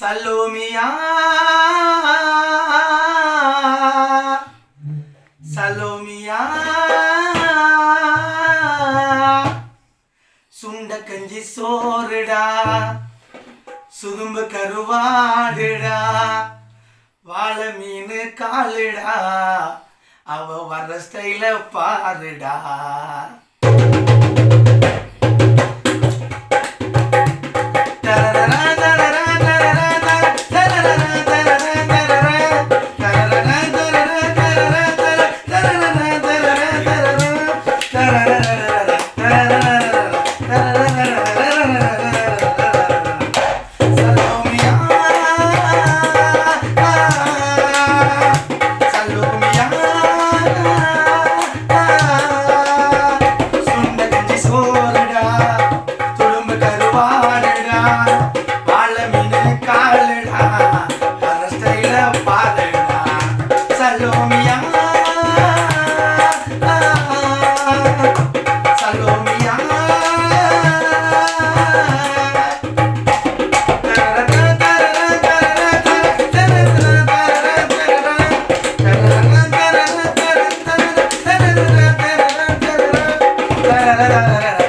சலோமியா. சலோமியா. சுண்ட கஞ்சி சோறுடா. சுதும்பு கருவாடுடா. வாழை மீன் காலுடா. அவ வர்ற ஸ்டைல பாருடா. 来来来来来来。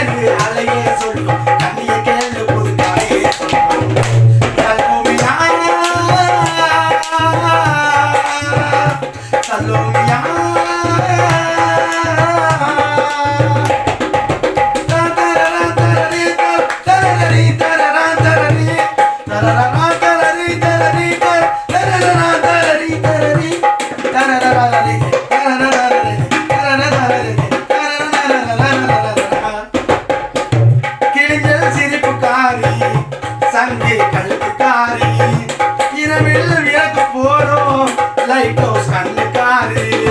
எனக்கு அலையே வில் ஏற்க போறோம். Lighthouse கண்ணுக்காரி.